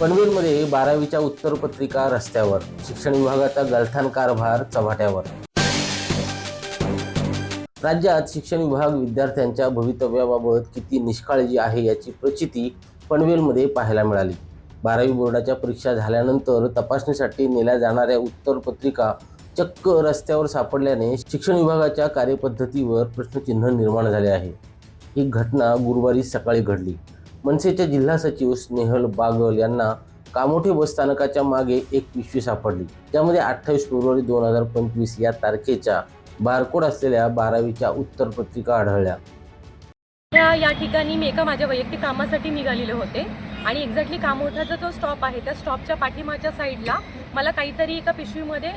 पनवेलमध्ये बारावीच्या उत्तरपत्रिका रस्त्यावर शिक्षण विभागाचा गलथान कारभार चव्हाट्यावर. राज्यात शिक्षण विभाग विद्यार्थ्यांच्या भवितव्याबाबत किती निष्काळजी आहे याची प्रचिती पनवेलमध्ये पाहायला मिळाली. बारावी बोर्डाच्या परीक्षा झाल्यानंतर तपासणीसाठी नेल्या जाणाऱ्या उत्तरपत्रिका चक्क रस्त्यावर सापडल्याने शिक्षण विभागाच्या कार्यपद्धतीवर प्रश्नचिन्ह निर्माण झाले आहे. ही घटना गुरुवारी सकाळी घडली. मनसेच्या जिल्हा सचिव स्नेहल बागल यांना कामोठे बस स्थानकाच्या मागे एक पिशवी सापडली. त्यामध्ये अठ्ठावीस फेब्रुवारी दोन हजार पंचवीस या तारखेच्या बारकोड असलेल्या बारावीच्या उत्तरपत्रिका आढळल्या. या या ठिकाणी मी एका माझ्या वैयक्तिक कामासाठी निघालेले होते. आणि एक्झॅक्टली कामोठाचा जो स्टॉप आहे त्या स्टॉपच्या पाठीमागच्या साईडला मला काहीतरी एका पिशवीमध्ये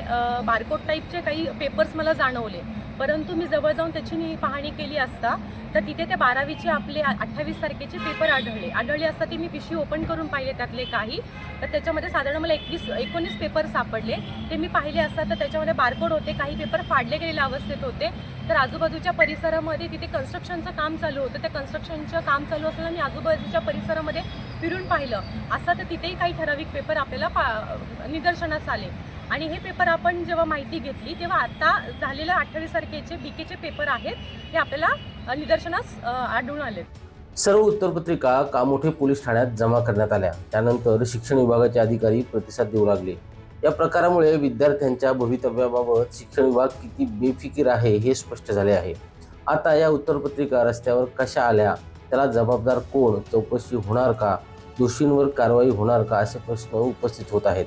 बारकोड टाईपचे काही पेपर्स मला जाणवले. परंतु मी जवळ जाऊन त्याची मी पाहणी केली असता तर तिथे ते बारावीचे आपले अठ्ठावीस तारखेचे पेपर आढळले. आढळले असता ते मी पिशवी ओपन करून पाहिले त्यातले काही. तर त्याच्यामध्ये साधारण मला एकवीस एकोणीस पेपर सापडले. ते मी पाहिले असता तर त्याच्यामध्ये बारकोड होते काही पेपर फाडले गेलेल्या अवस्थेत होते. तर आजूबाजूच्या परिसरामध्ये तिथे कन्स्ट्रक्शनचं काम चालू होतं. त्या कन्स्ट्रक्शनचं काम चालू असताना मी आजूबाजूच्या परिसरामध्ये फिरून पाहिलं. असं तर तिथेही काही ठराविक पेपर आपल्याला पा निदर्शनास आले. आणि हे पेपर आपण जेव्हा माहिती घेतली तेव्हा आता झालेल्या अठ्ठावीस तारखेचे बी केचे पेपर आहेत हे आपल्याला निदर्शनास आढळून आले. सर्व उत्तरपत्रिका कामोठे पोलीस ठाण्यात जमा करण्यात आल्या. त्यानंतर शिक्षण विभागाचे अधिकारी प्रतिसाद देऊ लागले. या प्रकारामुळे विद्यार्थ्यांच्या भवितव्याबाबत शिक्षण विभाग किती बेफिकीर आहे हे स्पष्ट झाले आहे. आता या उत्तरपत्रिका रस्त्यावर कशा आल्या त्याला जबाबदार कोण चौकशी होणार का दोषींवर कारवाई होणार का असे प्रश्न उपस्थित होत आहेत.